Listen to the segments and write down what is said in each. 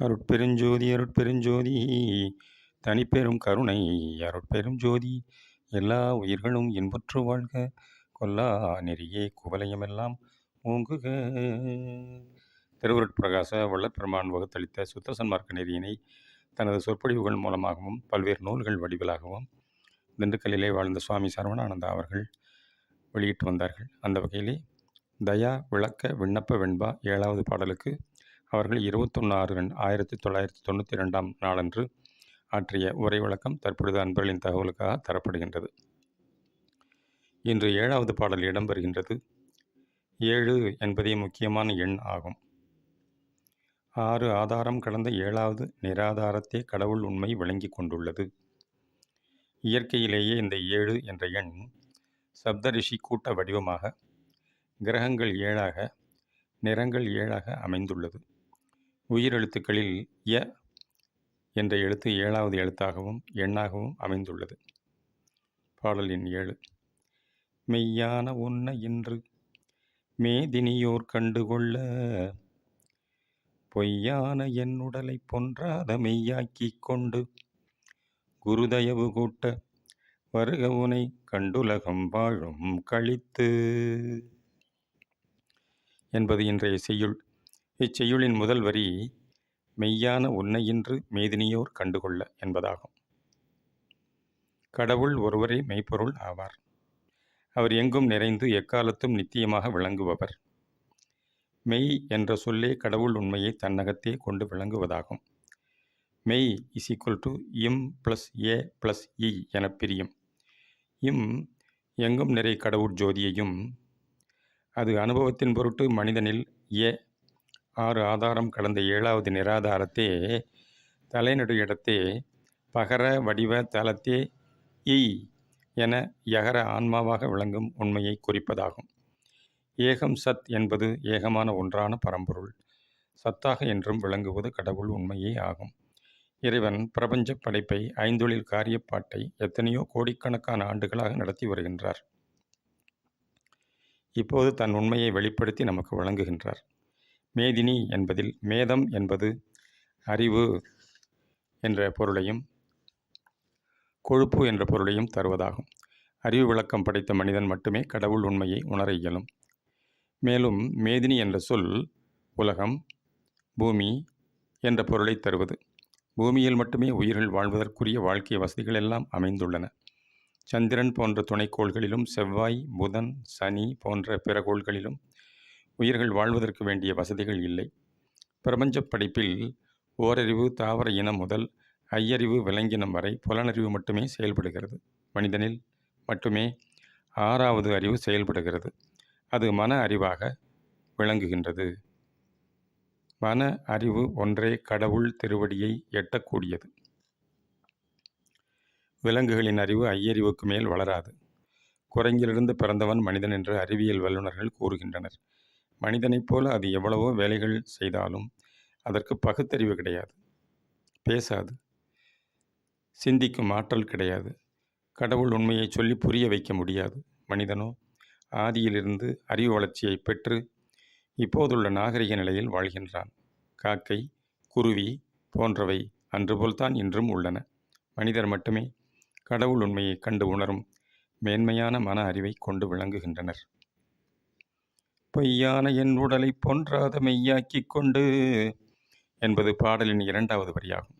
அருட்பெருஞ்சோதி அருட்பெருஞ்சோதி தனிப்பெரும் கருணை அருட்பெரும் ஜோதி எல்லா உயிர்களும் இன்புற்று வாழ்க கொல்லா நெறியே குவலயமெல்லாம் ஓங்குக. திருவருட்பிரகாச வள்ளற்பெருமான் வகுத்தளித்த சுத்த சன்மார்க்க நெறியினை தனது சொற்பொழிவுகள் மூலமாகவும் பல்வேறு நூல்கள் வடிவிலாகவும் திண்டுக்கல்லிலே வாழ்ந்த சுவாமி சரவணானந்தா அவர்கள் வெளியிட்டு வந்தார்கள். அந்த வகையிலே தயா விளக்க விண்ணப்ப வெண்பா ஏழாவது பாடலுக்கு அவர்கள் இருபத்தொன்னாறு ஆறு ரெண்டு ஆயிரத்தி தொள்ளாயிரத்தி தொண்ணூற்றி ரெண்டாம் நாளன்று ஆற்றிய உரை விளக்கம் தற்பொழுது அன்பர்களின் தகவலுக்காக தரப்படுகின்றது. இன்று ஏழாவது பாடல் இடம்பெறுகின்றது. ஏழு என்பதே முக்கியமான எண் ஆகும். ஆறு ஆதாரம் கடந்த ஏழாவது நிராதாரத்தே கடவுள் உண்மை விளங்கி கொண்டுள்ளது. இயற்கையிலேயே இந்த ஏழு என்ற எண் சப்தரிஷி கூட்ட வடிவமாக கிரகங்கள் ஏழாக நிறங்கள் ஏழாக அமைந்துள்ளது. உயிரெழுத்துக்களில் ய என்ற எழுத்து ஏழாவது எழுத்தாகவும் எண்ணாகவும் அமைந்துள்ளது. பாடல் எண் ஏழு. மெய்யான உன்னை இன்று மேதினியோர் கண்டுகொள்ள பொய்யான என் உடலை பொன்றாத மெய்யாக்கிக் கொண்டு குருதயவு கூட்ட வருக உனை கண்டுலகம் வாழும் கழித்து என்பது இன்றைய செய்யுள். இச்செய்யுளின் முதல் வரி மெய்யான உன்னையின்று மேதினியோர் கண்டுகொள்ள என்பதாகும். கடவுள் ஒருவரே மெய்ப்பொருள் ஆவார். அவர் எங்கும் நிறைந்து எக்காலத்தும் நித்தியமாக விளங்குபவர். மெய் என்ற சொல்லே கடவுள் உண்மையை தன்னகத்தே கொண்டு விளங்குவதாகும். மெய் இஸ் ஈக்குவல் டு இம் ப்ளஸ் ஏ ப்ளஸ் இ என பிரியும். இம் எங்கும் நிறை கடவுள் ஜோதியையும் அது அனுபவத்தின் பொருட்டு மனிதனில் ஏ ஆறு ஆதாரம் கடந்த ஏழாவது நிராதாரத்தே தலைநடு இடத்தே பகர வடிவ தலத்தே இ என யகர ஆன்மாவாக விளங்கும் உண்மையை குறிப்பதாகும். ஏகம் சத் என்பது ஏகமான ஒன்றான பரம்பொருள். சத்தாக என்றும் விளங்குவது கடவுள் உண்மையே ஆகும். இறைவன் பிரபஞ்ச படைப்பை ஐந்தொழில் காரியப்பாட்டை எத்தனையோ கோடிக்கணக்கான ஆண்டுகளாக நடத்தி வருகின்றார். இப்போது தன் உண்மையை வெளிப்படுத்தி நமக்கு வழங்குகின்றார். மேதினி என்பதில் மேதம் என்பது அறிவு என்ற பொருளையும் கொழுப்பு என்ற பொருளையும் தருவதாகும். அறிவு விளக்கம் படைத்த மனிதன் மட்டுமே கடவுள் உண்மையை உணர இயலும். மேலும் மேதினி என்ற சொல் உலகம் பூமி என்ற பொருளை தருவது. பூமியில் மட்டுமே உயிர்கள் வாழ்வதற்குரிய வாழ்க்கை வசதிகள் எல்லாம் அமைந்துள்ளன. சந்திரன் போன்ற துணைக்கோள்களிலும் செவ்வாய் புதன் சனி போன்ற பிற கோள்களிலும் உயிர்கள் வாழ்வதற்கு வேண்டிய வசதிகள் இல்லை. பிரபஞ்ச படைப்பில் ஓரறிவு தாவர இனம் முதல் ஐயறிவு விலங்கினம் வரை புலனறிவு மட்டுமே செயல்படுகிறது. மனிதனில் மட்டுமே ஆறாவது அறிவு செயல்படுகிறது. அது மன அறிவாக விளங்குகின்றது. மன அறிவு ஒன்றே கடவுள் திருவடியை எட்டக்கூடியது. விலங்குகளின் அறிவு ஐயறிவுக்கு மேல் வளராது. குரங்கிலிருந்து பிறந்தவன் மனிதன் என்று அறிவியல் வல்லுநர்கள் கூறுகின்றனர். மனிதனைப் போல அது எவ்வளவோ வேலைகள் செய்தாலும் அதற்கு பகுத்தறிவு கிடையாது. பேசாது. சிந்திக்கும் ஆற்றல் கிடையாது. கடவுள் உண்மையை சொல்லி புரிய வைக்க முடியாது. மனிதனோ ஆதியிலிருந்து அறிவு வளர்ச்சியை பெற்று இப்போதுள்ள நாகரிக நிலையில் வாழ்கின்றான். காக்கை குருவி போன்றவை அன்று போல்தான் இன்றும் உள்ளன. மனிதர் மட்டுமே கடவுள் உண்மையை கண்டு உணரும் மேன்மையான மன அறிவை கொண்டு விளங்குகின்றனர். பொய்யான என் உடலை பொன்றாத மெய்யாக்கி கொண்டு என்பது பாடலின் இரண்டாவது வரியாகும்.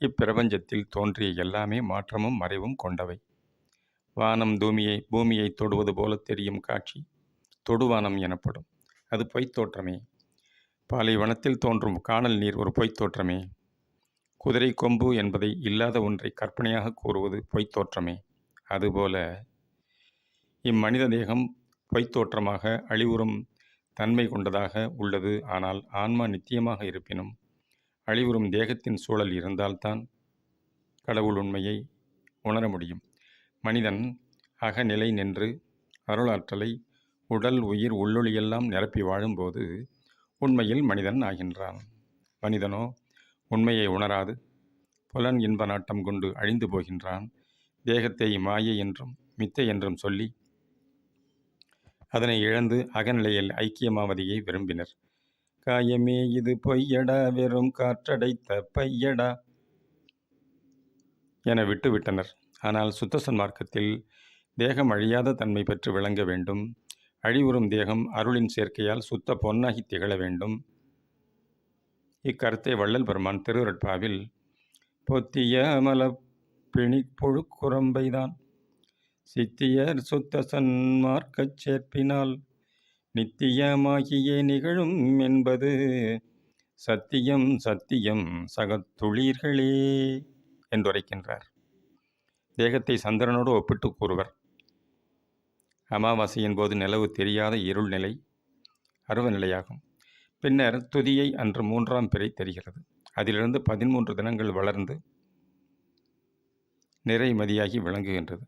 இப்பிரபஞ்சத்தில் தோன்றிய எல்லாமே மாற்றமும் மறைவும் கொண்டவை. வானம் தூமியை பூமியை தொடுவது போல தெரியும் காட்சி தொடுவானம் எனப்படும். அது பொய்த்தோற்றமே பாலைவனத்தில் தோன்றும் காணல் நீர் ஒரு பொய்த்தோற்றமே குதிரை கொம்பு என்பதை இல்லாத ஒன்றை கற்பனையாக கூறுவது பொய்த்தோற்றமே அதுபோல இம்மனித தேகம் பொய்த்தோற்றமாக அழிவுறும் தன்மை கொண்டதாக உள்ளது. ஆனால் ஆன்மா நித்தியமாக இருப்பினும் அழிவுறும் தேகத்தின் சூழல் இருந்தால்தான் கடவுள் உண்மையை உணர முடியும். மனிதன் அகநிலை நின்று அருளாற்றலை உடல் உயிர் உள்ளொளியெல்லாம் நிரப்பி வாழும்போது உண்மையில் மனிதன் ஆகின்றான். மனிதனோ உண்மையை உணராது. புலன் இன்ப நாட்டம் கொண்டு அழிந்து போகின்றான். தேகத்தை மாயை என்றும் மித்தை என்றும் சொல்லி அதனை இழந்து அகநிலையில் ஐக்கியமாவதையே விரும்பினர். காயமே இது பொய்யடா வெறும் காற்றடைத்த பையடா என விட்டுவிட்டனர். ஆனால் சுத்த சன்மார்க்கத்தில் தேகம் அழியாத தன்மை பெற்று விளங்க வேண்டும். அழிவுறும் தேகம் அருளின் சேர்க்கையால் சுத்த பொன்னாகி திகழ வேண்டும். இக்கருத்தை வள்ளல் பெருமான் திருவருட்பாவில் பொத்திய மல பிணி புழுக்குரம்பைதான் சித்தியர் சுத்த சன்மார்க்கச் சேர்ப்பினால் நித்தியமாகியே நிகழும் என்பது சத்தியம் சத்தியம் சகத்துளீர்களே என்றுரைக்கின்றார். தேகத்தை சந்திரனோடு ஒப்பிட்டு கூறுவர். அமாவாசையின் போது நிலவு தெரியாத இருள் நிலை அருவ நிலையாகும். பின்னர் துதியை அன்று மூன்றாம் பிறை தெரிகிறது. அதிலிருந்து பதிமூன்று தினங்கள் வளர்ந்து நிறைமதியாகி விளங்குகின்றது.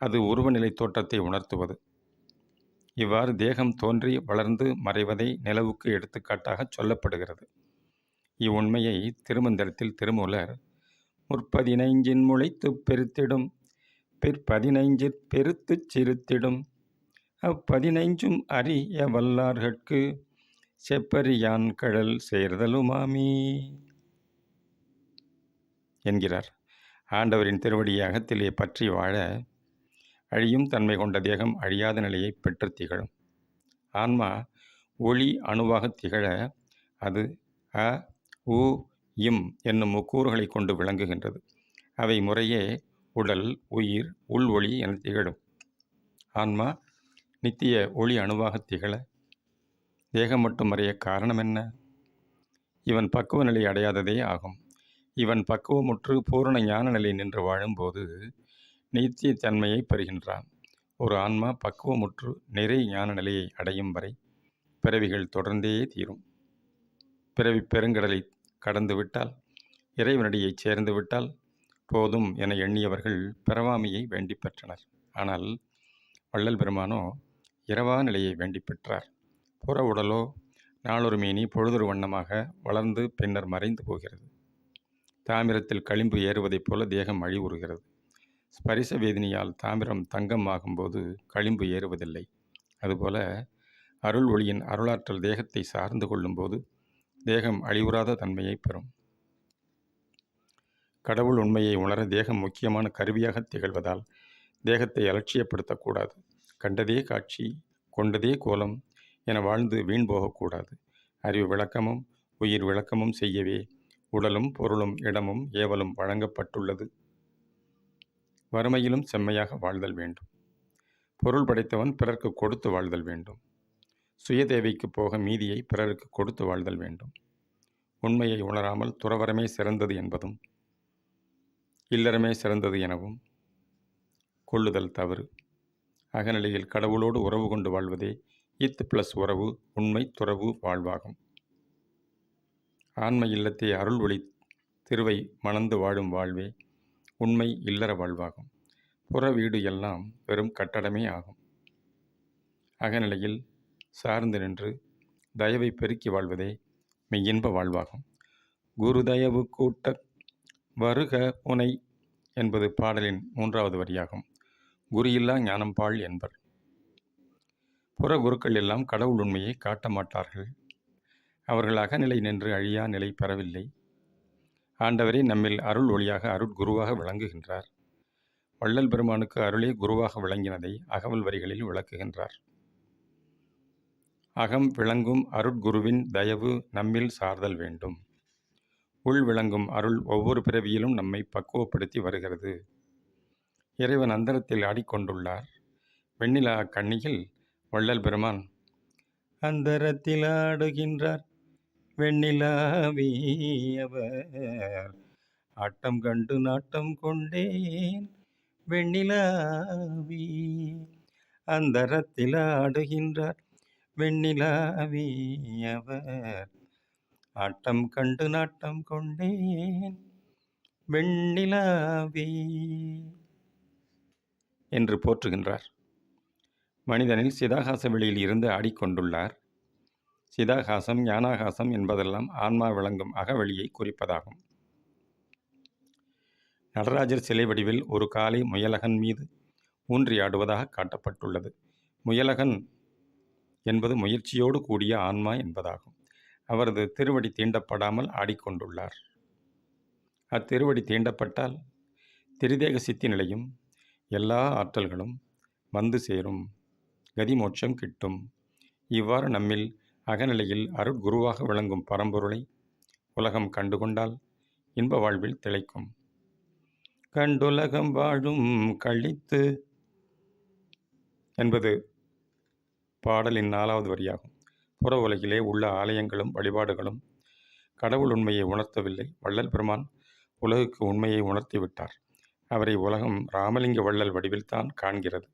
அது உருவநிலை தோற்றத்தை உணர்த்துவது. இவ்வாறு தேகம் தோன்றி வளர்ந்து மறைவதை நிலவுக்கு எடுத்துக்காட்டாக சொல்லப்படுகிறது. இவ்வுண்மையை திருமந்திரத்தில் திருமூலர் முற்பதினைஞ்சின் முளைத்து பெருத்திடும் பிற்பதினைஞ்சிற் பெருத்துச் சிறுத்திடும் அப்பதினைஞ்சும் அறிய வல்லார்கட்கு செப்பரியான் கடல் சேர்தலுமாமி. என்கிறார். ஆண்டவரின் திருவடியை அகத்திலே பற்றி வாழ அழியும் தன்மை கொண்ட தேகம் அழியாத நிலையை பெற்று திகழும். ஆன்மா ஒளி அணுவாக திகழ அது அ உ இம் என்னும் முக்கூறுகளை கொண்டு விளங்குகின்றது. அவை முறையே உடல் உயிர் உள் ஒளி என திகழும். ஆன்மா நித்திய ஒளி அணுவாக திகழ தேகம் மட்டும் மறைய காரணம் என்ன? இவன் பக்குவ நிலை அடையாததே ஆகும். இவன் பக்குவமுற்று பூரண ஞான நிலை நின்று வாழும்போது நித்திய தன்மையை பெறுகின்றான். ஒரு ஆன்மா பக்குவமுற்று நிறை ஞான நிலையை அடையும் வரை பிறவிகள் தொடர்ந்தே தீரும். பிறவி பெருங்கடலை கடந்து விட்டால் இறைவனடியைச் போதும் என எண்ணியவர்கள் பிறவாமையை வேண்டி பெற்றனர். ஆனால் வள்ளல் பெருமானோ இரவா நிலையை வேண்டி பெற்றார். புற உடலோ நாளொரு மீனி பொழுதொரு வண்ணமாக வளர்ந்து பின்னர் மறைந்து போகிறது. தாமிரத்தில் களிம்பு ஏறுவதைப் போல தேகம் அழிவுறுகிறது. ஸ்பரிச வேதினியால் தாமிரம் தங்கம் ஆகும்போது களிம்பு ஏறுவதில்லை. அதுபோல அருள் ஒளியின் அருளாற்றல் தேகத்தை சார்ந்து கொள்ளும்போது தேகம் அழிவுறாத தன்மையை பெறும். கடவுள் உண்மையை உணர தேகம் முக்கியமான கருவியாக திகழ்வதால் தேகத்தை அலட்சியப்படுத்தக்கூடாது. கண்டதே காட்சி கொண்டதே கோலம் என வாழ்ந்து வீண் போகக்கூடாது. அறிவு விளக்கமும் உயிர் விளக்கமும் செய்யவே உடலும் பொருளும் இடமும் ஏவலும் வழங்கப்பட்டுள்ளது. வறுமையிலும் செம்மையாக வாழ்தல் வேண்டும். பொருள் படைத்தவன் பிறர்க்கு கொடுத்து வாழ்தல் வேண்டும். சுய தேவைக்கு போக மீதியை பிறருக்கு கொடுத்து வாழ்தல் வேண்டும். உண்மையை உணராமல் துறவரமே சிறந்தது என்பதும் இல்லறமே சிறந்தது எனவும் கொள்ளுதல் தவறு. அகநிலையில் கடவுளோடு உறவு கொண்டு வாழ்வதே இத்து பிளஸ் உறவு உண்மை துறவு வாழ்வாகும். ஆன்ம இல்லத்தை அருள் ஒளி திருவை மணந்து வாழும் வாழ்வே உண்மை இல்லற வாழ்வாகும். புற வீடு எல்லாம் வெறும் கட்டடமே ஆகும். அகநிலையில் சார்ந்து நின்று தயவை பெருக்கி வாழ்வதே மெய்யின்ப வாழ்வாகும். குரு தயவு கூட்ட வருக உனை என்பது பாடலின் மூன்றாவது வரியாகும். குரு இல்லா ஞானம்பாள் என்பர். புற குருக்கள் எல்லாம் கடவுள் உண்மையை காட்ட மாட்டார்கள். அவர்கள் அகநிலை நின்று அழியா நிலை பெறவில்லை. ஆண்டவரே நம்மில் அருள் ஒளியாக அருட்குருவாக விளங்குகின்றார். வள்ளல் பெருமானுக்கு அருளே குருவாக விளங்கினதை அகவல் வரிகளில் விளக்குகின்றார். அகம் விளங்கும் அருட்குருவின் தயவு நம்மில் சார்தல் வேண்டும். உள் விளங்கும் அருள் ஒவ்வொரு பிறவியிலும் நம்மை பக்குவப்படுத்தி வருகிறது. இறைவன் அந்தரத்தில் ஆடிக்கொண்டுள்ளார். வெண்ணிலா கண்ணியில் வள்ளல் பெருமான் அந்தரத்தில் ஆடுகின்றார் வெண்ணிலாவியவர். ஆட்டம் கண்டு நாட்டம் கொண்டேன் வெண்ணிலாவி. அந்தரத்தில் ஆடுகின்றார் வெண்ணிலாவியவர். ஆட்டம் கண்டு நாட்டம் கொண்டேன் வெண்ணிலாவி. என்று போற்றுகின்றார். மனிதனில் சிதாகாச வெளியில் இருந்து ஆடிக்கொண்டுள்ளார். சிதாகாசம் ஞானாகாசம் என்பதெல்லாம் ஆன்மா விளங்கும் அகவெளியை குறிப்பதாகும். நடராஜர் சிலை வடிவில் ஒரு காலை முயலகன் மீது ஊன்றியாடுவதாக காட்டப்பட்டுள்ளது. முயலகன் என்பது முயற்சியோடு கூடிய ஆன்மா என்பதாகும். அவரது திருவடி தீண்டப்படாமல் ஆடிக்கொண்டுள்ளார். அத்திருவடி தீண்டப்பட்டால் திரிதேக சித்தி நிலையும் எல்லா ஆற்றல்களும் வந்து சேரும். கதிமோட்சம் கிட்டும். இவ்வாறு நம்மில் அகநிலையில் அருட்குருவாக விளங்கும் பரம்பொருளை உலகம் கண்டுகொண்டால் இன்ப வாழ்வில் திளைக்கும். கண்டுலகம் வாழும் கழித்து என்பது பாடலின் நாலாவது வரியாகும். புற உலகிலே உள்ள ஆலயங்களும் வழிபாடுகளும் கடவுள் உண்மையை உணர்த்தவில்லை. வள்ளல் பெருமான் உலகுக்கு உண்மையை உணர்த்திவிட்டார் அவரை உலகம் ராமலிங்க வள்ளல் வடிவில்தான் காண்கிறது.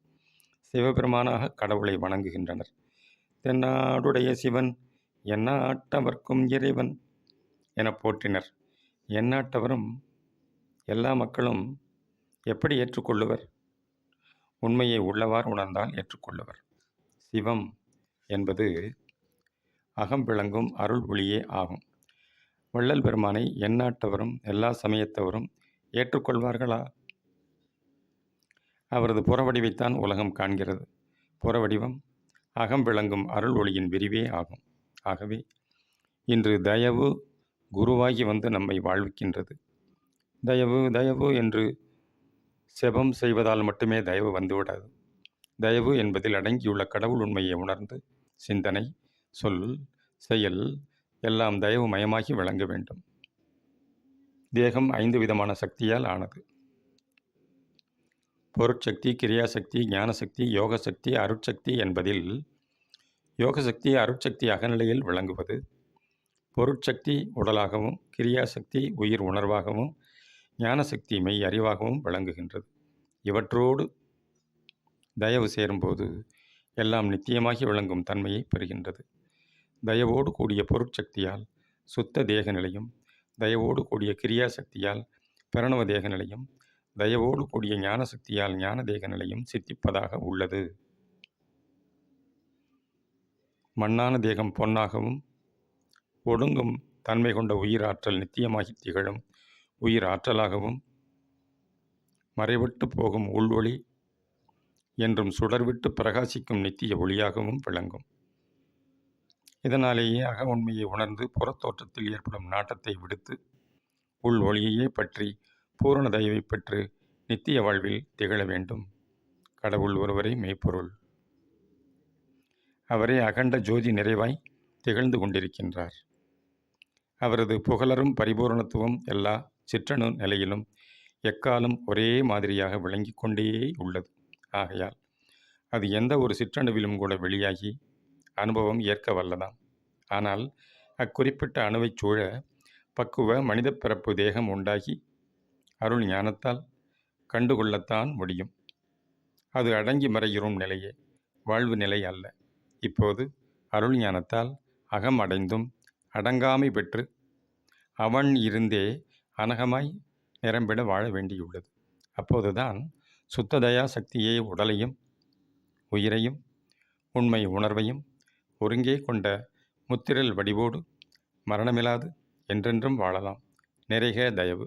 சிவபெருமானாக கடவுளை வணங்குகின்றனர். தென்னாடுடைய சிவன் என்னாட்டவர்க்கும் இறைவன் என போற்றினர். எந்நாட்டவரும் எல்லா மக்களும் எப்படி ஏற்றுக்கொள்ளுவர்? உண்மையை உள்ளவார் உணர்ந்தால் ஏற்றுக்கொள்ளுவர். சிவம் என்பது அகம் விளங்கும் அருள் ஒளியே ஆகும். வள்ளல் பெருமானை எந்நாட்டவரும் எல்லா சமயத்தவரும் ஏற்றுக்கொள்வார்களா? அவரது புறவடிவைத்தான் உலகம் காண்கிறது. புறவடிவம் அகம் விளங்கும் அருள் ஒளியின் விரிவே ஆகும். ஆகவே இன்று தயவு குருவாகி வந்து நம்மை வாழ்விக்கின்றது. தயவு தயவு என்று செபம் செய்வதால் மட்டுமே தயவு வந்துவிடாது. தயவு என்பதில் அடங்கியுள்ள கடவுள் உண்மையை உணர்ந்து சிந்தனை சொல் செயல் எல்லாம் தயவு மயமாகி விளங்க வேண்டும். தேகம் ஐந்து விதமான சக்தியால் ஆனது. பொருட்சக்தி கிரியாசக்தி ஞானசக்தி யோகசக்தி அருட்சக்தி என்பதில் யோகசக்தி அருட்சக்தி அகநிலையில் விளங்குவது பொருட்சக்தி உடலாகவும் கிரியாசக்தி உயிர் உணர்வாகவும் ஞானசக்தி மெய் அறிவாகவும் விளங்குகின்றது. இவற்றோடு தயவு சேரும்போது எல்லாம் நித்தியமாகி விளங்கும் தன்மையை பெறுகின்றது. தயவோடு கூடிய பொருட்சக்தியால் சுத்த தேக நிலையும் தயவோடு கூடிய கிரியாசக்தியால் பிரணவ தேக நிலையும் தயவோடு கூடிய ஞானசக்தியால் ஞான தேக நிலையும் சித்திப்பதாக உள்ளது. மண்ணான தேகம் பொன்னாகவும் ஒடுங்கும் தன்மை கொண்ட உயிராற்றல் நித்தியமாகி திகழும். உயிர் ஆற்றலாகவும் மறைவிட்டு போகும் உள்வொளி என்றும் சுடர்விட்டு பிரகாசிக்கும் நித்திய ஒளியாகவும் விளங்கும். இதனாலேயே அக உண்மையை உணர்ந்து புறத்தோற்றத்தில் ஏற்படும் நாட்டத்தை விடுத்து உள் ஒளியையே பற்றி பூரண தயவை பெற்று நித்திய வாழ்வில் திகழ வேண்டும். கடவுள் ஒருவரை மெய்ப்பொருள். அவரே அகண்ட ஜோதி நிறைவாய் திகழ்ந்து கொண்டிருக்கின்றார். அவரது புகழரும் பரிபூரணத்துவம் எல்லா சிற்றணு நிலையிலும் எக்காலம் ஒரே மாதிரியாக விளங்கி கொண்டே உள்ளது. ஆகையால் அது எந்த ஒரு சிற்றணுவிலும் கூட வெளியாகி அனுபவம் ஏற்க வல்லதாம். ஆனால் அக்குறிப்பிட்ட அணுவைச் சூழ பக்குவ மனித பிறப்பு தேகம் உண்டாகி அருள் ஞானத்தால் கண்டுகொள்ளத்தான் முடியும். அது அடங்கி மறைகிறோம் நிலையே வாழ்வு நிலை அல்ல. இப்போது அருள் ஞானத்தால் அகம் அடைந்தும் அடங்காமை பெற்று அவன் இருந்தே அனகமாய் நிரம்பிட வாழ வேண்டியுள்ளது. அப்போதுதான் சுத்ததயா சக்தியே உடலையும் உயிரையும் உண்மை உணர்வையும் ஒருங்கே கொண்ட முத்திரல் வடிவோடு மரணமில்லாது என்றென்றும் வாழலாம். நிறைக தயவு.